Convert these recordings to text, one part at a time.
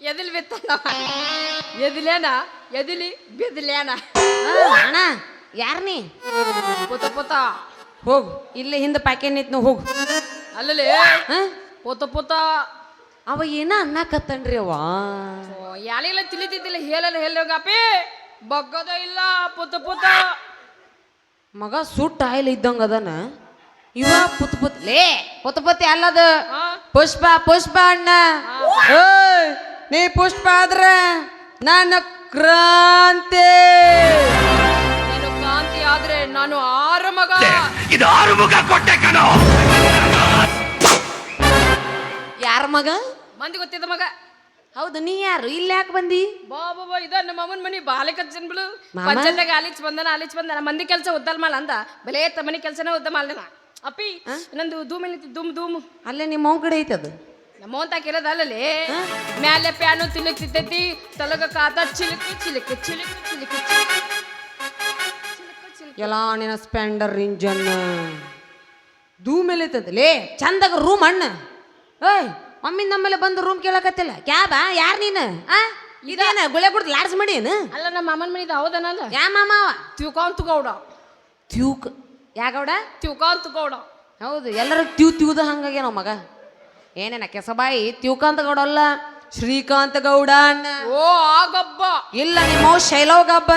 ಎದಿಲ್ ಬಿತ್ತಲ್ಲ. ಎದಿಲೇನ? ಎದಿಲಿ ಬೆದಿಲೇನ? ಅಣ್ಣ ಯಾರ್ ನೀ? ಪೋತ ಪೋತ. ಹೋಗು ಇಲ್ಲೇ ಹಿಂದೆ ಪ್ಯಾಕೆಟ್ ನಿಂತ ಹೋಗು. ಅಲ್ಲಲ್ಲಿ ಪೋತ ಪೋತ. ಅವ ಏನ ಅನ್ನಕತ್ತನ್ರಿ ಅವ? ಯಾಲಿಲ್ಲ ತಿಳಿತಿದ್ದಿಲ್ಲ ಹೇಳಲ್ಲ ಹೇಳೋಗಪ್ಪಿ ಬಗ್ಗದ ಇಲ್ಲ ಪುತ ಪುತ. ಮಗ ಸುಟ್ಟ ಆಯಿಲ್ ಇದ್ದಂಗ ಅದನ. ಇವ ಪುತ್ ಪುತ್. ಲೇ ಪುತ್ ಪುತ್ ಅಲ್ಲದ ಪುಷ್ಪ ಪುಷ್ಪ ಅಣ್ಣ. ನೀ ಪುಷ್ಪ ಆದ್ರೆ ನಾನು ಕ್ರಾಂತಿ. ನೀನು ಕಾಂತಿ ಆದ್ರೆ ನಾನು ಆರು ಮಗ ಇದು ಆರು ಮಗ ಕೊಟ್ಟೆ ಕಣೋ. ಯಾರ ಮಗ? ಮಂದಿ ಗೊತ್ತಿದ್ದ ಮಗ. ಹೌದು ನೀ ಯಾರು? ಇಲ್ಲಿ ಯಾಕೆ ಬಂದಿ? ಬಾ ಬಾ ಬಾ ಇದ ನಮ್ಮ ಅಮ್ಮನ ಮನಿ ಬಾಲೆ ಕಚ್ಚನ್ ಬಿಡು. ಮಾಮ? ಪಂಚಾಯತ್ನಾಗ ಆಲಿಚ್ ಬಂದನ ಆಲಿಚ್ ಬಂದನ ಮಂದಿ ಕೆಲಸ ಉದ್ದಲ್ ಮಾಲ ಅಂದ. ಬೆಲೆ ತಮ್ಮನಿ ಮನಿ ಕೆಲಸನ ಉದ್ದ ಮಾಲ್ದನ ಅಪ್ಪಿ ನಂದು ಧೂಮ್ ಏನಿತ್ತು ಧೂಮ್ ಧೂಮ್. ಅಲ್ಲೇ ನಿಮ್ಮ ಅವ್ನ ಕಡೆ ಐತೆ ಅದು? ನಮ್ಮವಂತ ಕೇಳದ ಅಲ್ಲಲ್ಲಿ ಮ್ಯಾಲೆ ಪ್ಯಾನು ತಿಲಕ್ತಿತ್ತೈತಿ ತಲಗ ಕಾತ ಚಿಲುಕು ಚಿಲುಕು ಚಿಲುಕು ಚಿಲುಕು ಎಲ್ಲ ನಿನ್ನ ಸ್ಪೆಂಡರ್ ಇಂಜನ್ ದೂ ಮೇಲೆ ಐತದ ಲೇ ಚಂದಾಗ ರೂಮ್ ಅಣ್ಣ. ಏಯ್ ಮಮ್ಮಿ ನಮ್ಮಲ್ಲಿ ಬಂದು ರೂಮ್ ಕೇಳಕತ್ತಿಲ್ಲ. ಕ್ಯಾಬ ಯಾರು ನೀನು? ಆ? ಇದೇನ ಗುಳೆ ಕುಡ್ದು ಲಾಡ್ಸ್ ಮಾಡಿ ಏನು? ಅಲ್ಲ ನಮ್ಮ ಮಾಮನ ಮನಿದ ಹೌದನಲ್ಲ? ಯಾ ಮಾಮ ತಿಳ್ಕೊಂತ ಗೌಡ. ತ್ಯೂಕ್ ಯಾಗೌಡ ತಿಳ್ಕೊಂತ ಗೌಡ. ಹೌದು ಎಲ್ಲರೂ ತ್ಯೂ ತ್ಯೂದ ಹಂಗಾಗೇನೋ ಮಗ. ಏನೇನ ಕೆಸಬಾಯಿ ತಿವಕಾಂತ ಗೌಡ ಅಲ್ಲ ಶ್ರೀಕಾಂತ ಗೌಡ ಅಣ್ಣ ಓ ಆಗಬ್ಬ ಇಲ್ಲ ನಿಮ್ಮ ಶೈಲವ್ ಗಬ್ಬ.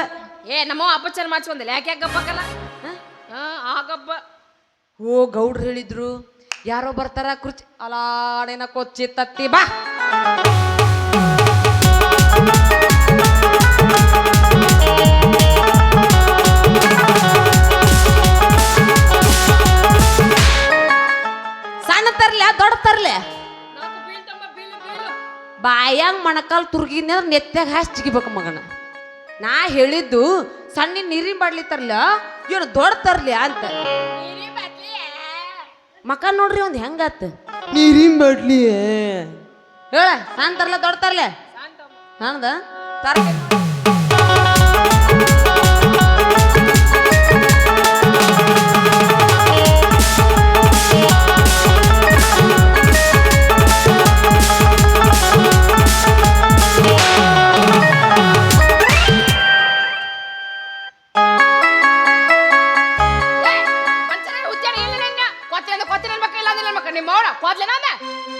ಏ ನಮ್ಮ ಅಪಚಾರ ಮಾಡ್ಸ್ಕೊಂದಿಲ್ಲ ಯಾಕೆ ಯಾಕೆ ಗಬ್ಬಕ್ಕಲ್ಲ? ಹಾ? ಆಗಬ್ಬ ಓ ಗೌಡ್ರು ಹೇಳಿದ್ರು. ಯಾರೋ ಬರ್ತಾರ ಕುರ್ಚಿ ಅಲಾಡೇನ ಕೊಚ್ಚಿ ತತ್ತಿ ಬಾ. ತರ್ಲೆ ಬಾಯಂಗ್ ತರ್ಲೆ ಮಣಕಾಲ್ ತುರ್ಗಿನ ನೆತ್ತಾಗ ಹಾಸಿ ಜಿಗಿಬೇಕು ಮಗನ. ನಾ ಹೇಳಿದ್ದು ಸಣ್ಣ ನೀರಿನ ಬಾಡ್ಲಿ ತರ್ಲ ಏನು ದೊಡ್ಡ ತರ್ಲಿ ಅಂತ. ಮಕ ನೋಡ್ರಿ ಒಂದ್ ಹೆಂಗಾತ? ನೀರಿನ ಬಾಡ್ಲಿ ಹೇಳ ಸಣ್ಣ ತರ್ಲ ದೊಡ್ಡ ತರ್ಲೆ. ನಂದ ತರ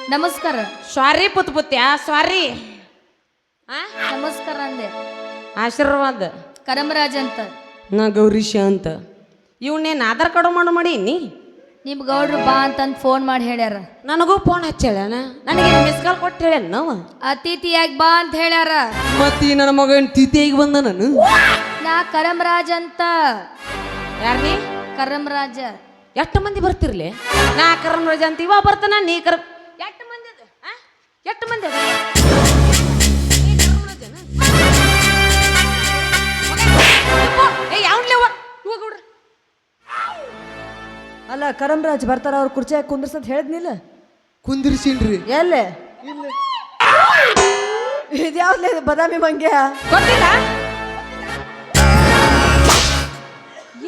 ನಮಸ್ಕಾರ. ಸ್ವಾರಿ ಪುತ್ ಪುತ್ಯ ಸ್ವಾರಿ. ಆ? ನಮಸ್ಕಾರ ಅಂದೆ. ಆಶೀರ್ವಾದ. ಕರಮರಾಜ್ ಅಂತ. ನಾ ಗೌರೀಶ ಅಂತ. ಇವನ್ನೇನು ಆಧಾರ್ ಕಾರ್ಡು ಮಾಡು ಮಾಡಿ ನೀ? ನಿಮ್ ಗೌಡ್ರು ಬಾ ಅಂತಂದ್ ಫೋನ್ ಮಾಡಿ ಹೇಳ್ಯಾರ. ನನಗೂ ಫೋನ್ ಹಚ್ಚಾಳ ನನಗೆ ಮಿಸ್ ಕಾಲ್ ಕೊಟ್ಟು ಹೇಳ್ಯಾನ ನಾವು? ಅತಿಥಿಯಾಗಿ ಬಾ ಅಂತ ಹೇಳ್ಯಾರ. ಮತ್ತೆ ನನ್ನ ಮಗನ ತಿಥಿಯಾಗಿ ಬಂದ ನಾನು? ನಾ ಕರಮರಾಜ್ ಅಂತ. ಯಾರ್ ನೀ ಕರಮರಾಜ. ಎಷ್ಟು ಮಂದಿ ಬರ್ತಿರ್ಲಿ? ನಾ ಕರಂ ರಜ ಅಂತ ಇವ ಬರ್ತಾನ ನೀ ಕರ ಎಷ್ಟು ಮಂದಿ ಅದು? ಆ? ಎಷ್ಟು ಮಂದಿ ಅದ. ಅಲ್ಲ ಕರಂರಾಜ್ ಬರ್ತಾರ ಅವ್ರ ಕುರ್ಚಿಯಾಗ ಕುಂದ್ರಸ್ ಅಂತ ಹೇಳಿದ್ನಿಲ್ಲ ಕುಂದಿರ್ಸಿನ್ರಿ. ಎಲ್ಲೇ? ಇದ್ಯಾವ್ದು ಇದು ಬದಾಮಿ ಮಂಗ್ಯ? ಗೊತ್ತಿಲ್ಲ.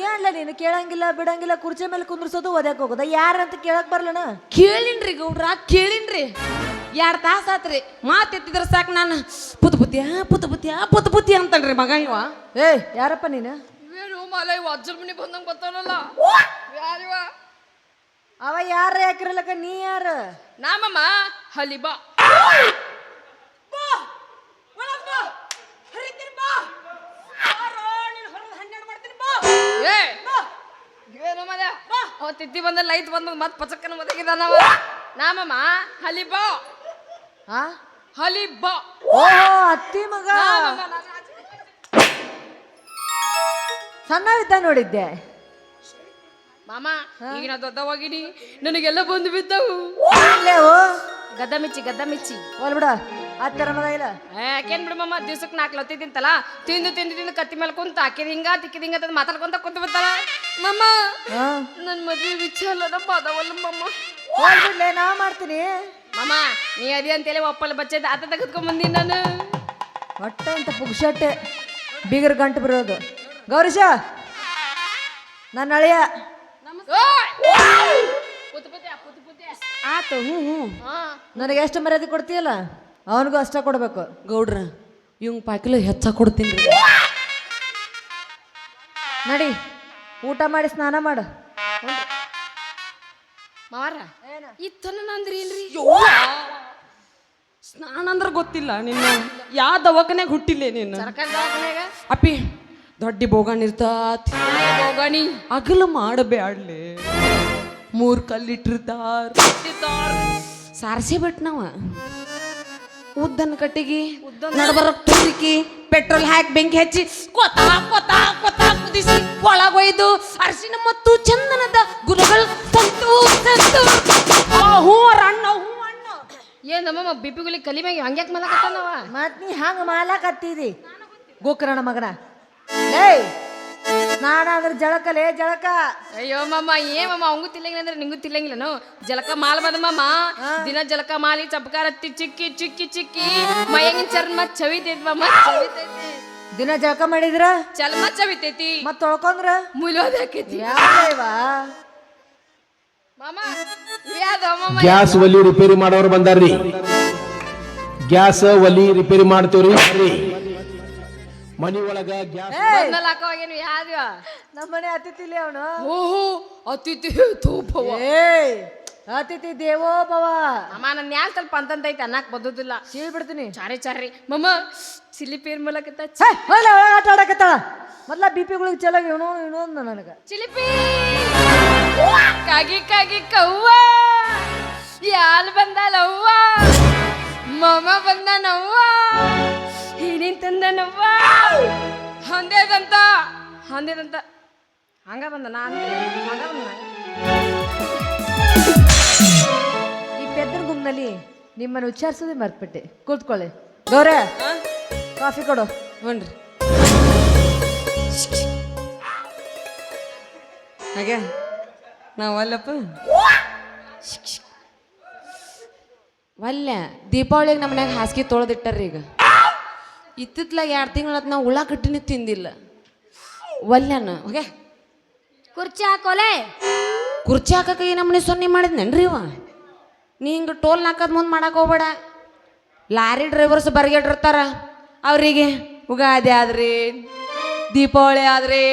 ಏನ್ಲ ನೀನು ಕೇಳಂಗಿಲ್ಲ ಬಿಡಂಗಿಲ್ಲ ಕುರ್ಚಿ ಮೇಲೆ ಕುಂದ್ರಸೋದು ಓದ್ಯಾಕ ಹೋಗೋದ? ಯಾರಂತ ಕೇಳಕ್ ಬರ್ಲಣ ಕೇಳಿನ್ರಿ ಗೌಡ್ರ ಕೇಳಿನ್ರಿ. ಎರಡು ತಾಸ ಆತ್ರಿ? ಮಾತ್ ಎತ್ತಿದ್ರ ಸಾಕು ನಾನು. ಪುತ್ ಬುತ್ತಿಯ ಪುತ್ ಬುತ್ತಿಯ ಪುತ್ ಬುತ್ತಿ ಅಂತನ್ರಿ ಮಗ ಇವ. ಏಯ್ ಯಾರಪ್ಪ ನೀನು? ಏನು ಮಾಲ ವಜ್ರ ಮನಿ ಬಂದಂಗ ಬರ್ತಾನಲ್ಲ ಯಾರಿವ ಅವ ಯಾರ ಯಾಕಿರಲಕ್ಕ ನೀ ಯಾರ? ನಾಮಮ್ಮ ಹಲಿಬಾ. ತಿತ್ತಿ ಬಂದ ಲೈಟ್ ಬಂದ ಮತ್ ಪಚಕ್ಕನ ನಾವ ನಾಮಮ್ಮ ಹಲಿಬಾ ಹಾ ಹಲಿಬಾ ಓಹೋ ಅತ್ತಿ ಮಗ. ಸಣ್ಣವಿದ್ದ ನೋಡಿದ್ದೆ. ಮಾಮ ಈಗ ನಾ ದೊಡ್ಡವಾಗಿನಿ. ನನಗೆಲ್ಲ ಬಂದು ಬಿದ್ದವು. ಗದ್ದ ಮಿಚ್ಚಿ ಗದ್ದ ಮಿಚ್ಚಿ ಹೋಲ್ ಬಿಡ. ಹತ್ತರ ಮದ ಇಲ್ಲ? ಯಾಕೇನ್ ಬಿಡು ಮಮ್ಮ ದಿವ್ಸಕ್ಕೆ ನಾಲ್ಕು ಲತ್ತಿ ತಿಂತಲ್ಲ ತಿಂದು ತಿಂದು ತಿಂದು ಕತ್ತಿ ಮೇಲೆ ಕುಂತ ಆಕಿದ ಹಿಂಗ ತಿಕ್ಕಿದ ಹಿಂಗ ಅಂತ ಮಾತಾಡ್ಕೊಂತ ಕುಂತ ಬಿಡ್ತಾರ ಮಮ್ಮ ಹಾ ನನ್ನ ಮದ್ವೆ ವಿಚಾರ ನಮ್ಮ ಅದಾವಲ್ಲ ಮಮ್ಮ ಹೋಲ್ ಬಿಡ್ಲೆ ನಾ ಮಾಡ್ತೀನಿ. ಮಮ್ಮ ನೀ ಅದಿ ಅಂತೇಳಿ ಒಪ್ಪಲ್ಲ ಬಚ್ಚದ ಆತ ತೆಗೆದ್ಕೊಂಡ್ ಬಂದೀನಿ ನಾನು. ಹೊಟ್ಟೆ ಅಂತ ಪುಗ್ಸಟ್ಟೆ. ಬೀಗರ್ ಗಂಟು ಬರೋದು. ಗೌರೀಶ ನನ್ನ ಅಳಿಯ. ಪುತ್ ಪುತ್ಯ, ಪುತ್ ಪುತ್ಯ. ಆತು ಹ್ಞೂ ಹ್ಞೂ ಹಾ. ನನಗೆ ಎಷ್ಟು ಮರ್ಯಾದೆ ಕೊಡ್ತೀಯಲ್ಲ? ಅವನಿಗೂ ಅಷ್ಟ ಕೊಡ್ಬೇಕು. ಗೌಡ್ರ ಇವಂಗ್ ಪಾಕಿಲು ಹೆಚ್ಚ ಕೊಡ್ತೀನಿ. ನಡಿ ಊಟ ಮಾಡಿ ಸ್ನಾನ ಮಾಡು. ಮಾರ ಇತ್ತನಂದ್ರಿ ಅಂದ್ರಿ ಏನ್ರಿ ಸ್ನಾನ ಅಂದ್ರೆ ಗೊತ್ತಿಲ್ಲ ನಿನ್ನ. ಯಾವ ದವಾಖಾನ್ಯಾಗ ಹುಟ್ಟಿಲ್ಲ ನೀನು? ಅಪ್ಪಿ ದೊಡ್ಡ ಬೋಗಾಣಿ ಇರ್ತಾತ್. ಬೋಗಾಣಿ? ಅಗಲ ಮಾಡಬ್ಯಾಡ್ಲೆ. ಮೂರ್ ಕಲ್ಲಿಟ್ಟಿರ್ತಾರ. ಸಾರಸಿ ಬಿಟ್ ನಾವ ಉದ್ದನ ಕಟ್ಟಿಗೆ ನಡಬರಕ್ ತುರಿಕಿ ಪೆಟ್ರೋಲ್ ಹಾಕಿ ಬೆಂಕಿ ಹಚ್ಚಿ ಕೊತ ಕೊತ ಕೊತ ಕುದಿಸಿ ಒಳಗೊಯ್ದು ಅರಿಶಿನ ಮತ್ತು ಚಂದನದ ಗುರುಗಳು ತಂತು ತಂತು. ಹೂ ಅಣ್ಣ ಹೂ ಅಣ್ಣ. ಏನ್ ನಮ್ಮಮ್ಮ ಬಿಪಿಗುಲಿ ಕಲಿಮ್ಯಾಗ ಕಲಿ ಮ್ಯಾಗ ಹಂಗ್ಯಾಕ್ ಮಲಕತ್ತಾನವ? ಮತ್ ನೀ ಹಂಗ ಮಾಲಾಕತ್ತೀದಿ? ಗೋಕರ್ಣ ಮಗನ. ಏಯ್ ಸ್ನಾನ ಜಳಕಲೆ ಜಳಕಲೇ ಜಳಕ. ಅಯ್ಯೋ ಮಮ್ಮ ಏ ಮಮ್ಮ ಅವಂಗೂ ತಿಲ್ಲಂಗಿಲ್ಲ ಅಂದ್ರೆ ನಿಂಗೂ ತಿಲ್ಲಂಗಿಲ್ಲನು ಜಲಕ ಮಾಲ್ ಬಂದ ಮಮ್ಮ ದಿನ ಜಲಕ ಮಾಲಿ ಚಪಕಾರತ್ತಿ ಚಿಕ್ಕಿ ಚಿಕ್ಕಿ ಚಿಕ್ಕಿ. ಮೈಯಂಗಿನ ಚರ್ಮ ಚವಿತೈತಿ ಮಮ್ಮ ಚವಿತೈತಿ. ದಿನ ಜಳಕ ಮಾಡಿದ್ರ? ಚರ್ಮ ಚವಿತೈತಿ. ಮತ್ ತೊಳ್ಕೊಂಡ್ರ? ಮುಲೋದ್ ಹಾಕೈತಿ. ಯಾವ ಮಾಮ ಇವ್ಯಾದ ಮಮ್ಮ ಗ್ಯಾಸ್ ಒಲಿ ರಿಪೇರಿ ಮಾಡೋರು ಬಂದಾರ್ರಿ. ಗ್ಯಾಸ್ ಒಲಿ ರಿಪೇರಿ ಮಾಡ್ತೇವ್ರಿ. ಮನಿ ಒಳಗ ಗ್ಯಾಸ್ ಬಂದ್ಮೇಲೆ ಹಾಕೋವಾಗೇನು ಯಾವ್ದು ನಮ್ಮನೆ ಅತಿಥಿಲಿ ಅವನು. ಓಹೋ ಅತಿಥಿ ತೂಪವ ಏಯ್! ಅತಿಥಿ ದೇವೋ ಭವ. ಅಮ್ಮ ನನ್ನ ಯಾಕೆ ಸ್ವಲ್ಪ ಅಂತಂತೈತೆ ಅನ್ನಕ್ ಬದುದಿಲ್ಲ ಸೀಳ್ ಬಿಡ್ತೀನಿ. ಚಾರಿ ಚಾರಿ. ಮಮ್ಮ ಚಿಲ್ಲಿ ಪೇರ್ ಮೂಲಕ ಛೇ, ಹೋಗ್ಲ ಒಳಗ ಆಟ ಆಡಕತ್ತಾಳ ಮೊದ್ಲ ಬಿ ಪಿಗಳಿಗೆ ಚಲೋ ಇವನು ಅಂದ ನನಗ. ಚಿಲಿಪಿ ಕಾಗಿ ಕಾಗಿ ಕವ್ವ. ಯಾಲ್ ಬಂದಲ್ಲವ್ವ ಮಮ ಬಂದನವ್ವ. ಹಿರಿನ್ ತಂದನವ್ವ. ಹಂದೇದಂತ ಹಂದೇದಂತ ಹಂಗ ಬಂದ ನಾನು ಹಂಗ ಬಂದ ಈ ಪೆದ್ದನ ಗುಂಪಿನಲ್ಲಿ ನಿಮ್ಮನ್ನು ಉಚ್ಚಾರಿಸೋದೇ ಮರ್ತ್ಬಿಟ್ಟೆ. ಕೂತ್ಕೊಳ್ಳಿ. ಗೌರ ಕಾಫಿ ಕೊಡು. ಹ್ಞೂನ್ರಿ. ಹಾಗೆ ನಾವು ಅಲ್ಲಪ್ಪ? ವಲ್ಯ ದೀಪಾವಳಿಗೆ ನಮ್ಮ ಮನ್ಯಾಗ ಹಾಸಿಗೆ ತೊಳೆದಿಟ್ಟಾರ್ರಿ ಈಗ ಇತ್ತಿತ್ಲಾಗ ಎರಡು ತಿಂಗಳ ನಾವು ಉಳ್ಳಾಗಡ್ಡಿನೂ ತಿಂದಿಲ್ಲ. ವಲ್ಯನ ಓಕೆ ಕುರ್ಚಿ ಹಾಕೋಲೆ? ಕುರ್ಚಿ ಹಾಕಕ್ಕೆ ಈ ನಮ್ಮನೆ ಸೊನ್ನೆ ಮಾಡಿದ್ನೇನ್ರಿ ಇವ? ನೀ ಹಿಂಗೆ ಟೋಲ್ ನಾಕದ್ ಮುಂದೆ ಮಾಡಕ್ಕೆ ಹೋಗ್ಬೇಡ. ಲಾರಿ ಡ್ರೈವರ್ಸ್ ಬರ್ಗೆಟ್ಟಿರ್ತಾರ. ಅವರಿಗೆ ಉಗಾದಿ ಆದ್ರಿ ದೀಪಾವಳಿ ಆದ್ರಿ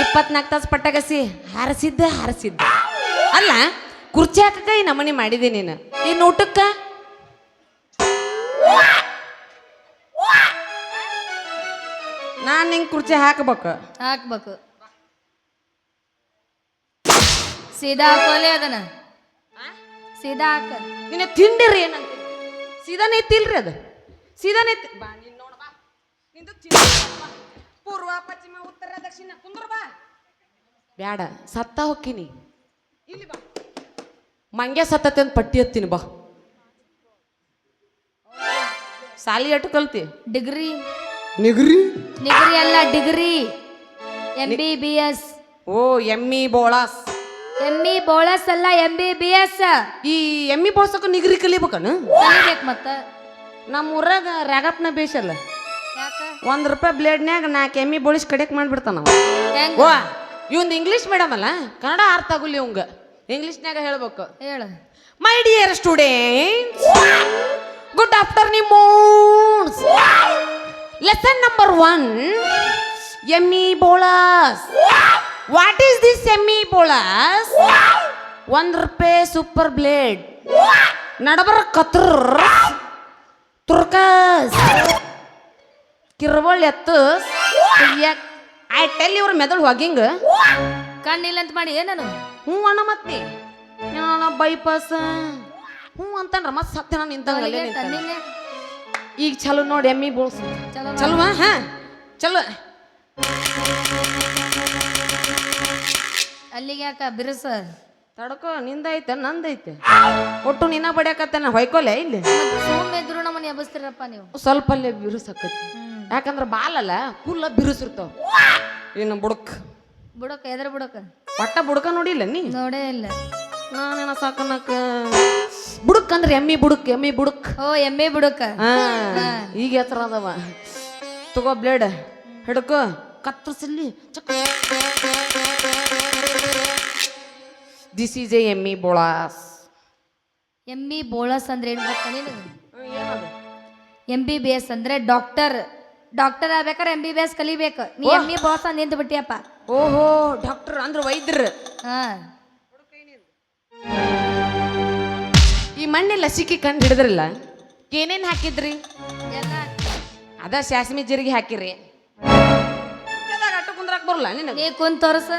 ಇಪ್ಪತ್ನಾಲ್ಕು ತಾಸು ಪಟ್ಟಗಸಿ ಹಾರಿಸಿದ್ದೆ ಹಾರಿಸಿದ್ದೆ. ಅಲ್ಲ ಕುರ್ಚಿ ಹಾಕಕ್ಕೆ ಈ ನಮನೆ ಮಾಡಿದೆ ನೀನು. ಇನ್ನು ಊಟಕ್ಕ ನಿಂಗೆ ಕುರ್ಚಿ ಹಾಕ್ಬೇಕು. ಹಾಕ್ಬೇಕು. ಸೀದಾ ಹಾಕೋಲೆ ಅದನ್ನ. ಸೀದಾ ಹಾಕ. ನಿನ್ನ ತಿಂಡಿರಿ ಏನಂತ. ಸೀದಾ ತಿಲ್ರಿ ಅದು. ಸೀದಾ ತಿ- ಬಾ ನೀನ್ ನೋಡ ಬಾ. ನಿಂದು ಪೂರ್ವ ಪಶ್ಚಿಮ ಉತ್ತರ ದಕ್ಷಿಣ. ಕುಂದ್ರ ಬಾ. ಬ್ಯಾಡ ಸತ್ತ ಹೊಕ್ಕಿನಿ. ಇಲ್ಲಿ ಬಾ. ಮಂಗ್ಯ ಸತ್ತತೆ ಅಂತ ಪಟ್ಟಿ ಹತ್ತೀನಿ ಬಾ. ಸಾಲಿ ಅಟ್ಟು ಕಲ್ತಿ? ಡಿಗ್ರಿ. ನಿಗ್ರಿ? ನಿಗ್ರಿ ಅಲ್ಲ degree. M B B S ಓ ಎಮ್ಮಿ ಬೋಳಾಸ್. ಎಮ್ಮಿ ಬಿ ಬೋಳಸ್ ಅಲ್ಲ ಎಂ ಬಿ ಬಿ ಎಸ್ ಈ ಎಮ್ಮಿ ಬೋಳ್ಸಕ್ಕೆ ನಿಗ್ರಿ ಕಲಿಬೇಕನ? ಕಲಿಬೇಕು ಮತ್ತೆ. ನಮ್ಮ ಊರಾಗ ರಾಗಪ್ಪನ ಬೇಷಲ್ಲ ಯಾಕ? ಒಂದ್ ರೂಪಾಯಿ ಬ್ಲೇಡ್ನ್ಯಾಗ ನಾಲ್ಕು ಎಮ್ಮಿ ಬೋಳಿಸ್ ಕಡೆಕ್ ಮಾಡ್ಬಿಡ್ತಾನ ಅವ. ಹೆಂಗ? ಓ ಇವಂದು ಇಂಗ್ಲೀಷ್ ಮೇಡಮ್ ಅಲ್ಲ? ಕನ್ನಡ ಅರ್ಥ ಆಗುಲಿ ಇವಂಗ. ಇಂಗ್ಲೀಷ್ನ್ಯಾಗ ಹೇಳ್ಬೇಕು. ಹೇಳು. My dear students good afternoon lesson number one ಎಮ್ಮಿ ಬೋಳಸ್ ವಾಟ್ ಈಸ್ ದಿಸ್ ಎಮ್ಮಿ ಬೋಳಸ್ ಒಂದ್ ರೂಪಾಯಿ ಸೂಪರ್ ಬ್ಲೇಡ್ ನಡಬರ ಕತ್ರ ತುರ್ಕಸ್ ಕಿರ್ಬಳ್ ಎತ್ತು ಐ ಟೆಲ್ ಇವ್ರ ಮೆದಳು ಹೊಗಿಂಗ್ ಕಣ್ಣಿಲ್ಲ ಅಂತ ಮಾಡಿ ಏನನು ಹ್ಞೂ ಅಣ್ಣ ಮತ್ತೆ ಬೈಪಾಸ್ ಹ್ಞೂ ಅಂತಂದ್ರೆ ಮತ್ತೆ ಸತ್ಯ ನಾನು ನಿಂತಂಗಲ್ಲೇ ಈಗ ಚಲೋ ನೋಡಿ ಎಮ್ಮಿ ಬೋಳ್ಸ. ಚಲೋ ಹಾ. ಚಲೋ. ಅಲ್ಲಿಗೆ ಯಾಕ ಬಿರುಸ? ತಡ್ಕೋ ನಿಂದೈತೆ ನಂದೈತೆ. ಒಟ್ಟು ನಿನ್ನ ಬಡಿಯಾಕತ್ತೇನ? ಹೊಯ್ಕೊಲೆ ಇಲ್ಲಿ? ಇದ್ರು ನಮ್ಮನ್ನ ಎಬ್ಬಿಸ್ತೀರಪ್ಪ ನೀವು. ಸ್ವಲ್ಪ ಅಲ್ಲೇ ಬಿರುಸಾಕತಿ ಯಾಕಂದ್ರೆ ಬಾಲಲ್ಲ ಫುಲ್ಲ ಬಿರುಸಿರ್ತಾವ. ಇನ್ನು ಬುಡಕ್. ಬುಡಕ ಎದ್ರ ಬುಡಕ? ಪಟ್ಟ ಬುಡಕ ನೋಡಿಲ್ಲ ನೀ? ನೋಡೇ ಇಲ್ಲ. ನಾನೇನ ಸಾಕನಕ ಬುಡಕ್ ಅಂದ್ರೆ ಎಮ್ಮಿ ಬುಡಕ್ ಎಮ್ಮಿ ಬುಡಕ್. ಓ ಎಮ್ಮೆ ಬುಡಕ. ಈಗ ಎತ್ತರ ಅದಾವ. ತಗೋ ಬ್ಲೇಡ್ ಹಿಡ್ಕೋ. ಕತ್ತರಿಸಲಿ ಚಕ್ ದಿಸ್ ಈಸ್ ಎ ಎಮ್ಮಿ ಬೋಳಾಸ್. ಎಮ್ಮಿ ಬೋಳಸ್ ಅಂದ್ರೆ ಏನು ಗೊತ್ತಾ ನಿನಗೆ? ಎಂ ಬಿ ಬಿ ಎಸ್ ಅಂದ್ರೆ ಡಾಕ್ಟರ್ ಡಾಕ್ಟರ್ ಆಗ್ಬೇಕಾದ್ರೆ ಎಂ ಬಿ ಬಿ ಎಸ್ ಕಲಿಬೇಕು. ನೀ ಎಮ್ಮಿ ಬೋಳಸ್ ಬಾಸ್ ನಿಂತು ಬಿಟ್ಟಿಯಪ್ಪ ಓಹೋ ಡಾಕ್ಟರ್ ಅಂದ್ರೆ ವೈದ್ಯರು. ಹಾ. ಮೊನ್ನೆ ಲಸಿಕೆ ಕಂಡು ಹಿಡಿದ್ರಲ್ಲ? ಏನೇನು ಹಾಕಿದ್ರಿ? ಅದ ಸಾಸ್ಮಿ ಜಿರ್ಗಿ ಹಾಕಿರಿ. ಅಟ್ಟು ಕುಂದ್ರಾಕ್ ಬರಲ್ಲ ನಿನಗೆ? ಏ ಕುಂತ ತೋರಸ.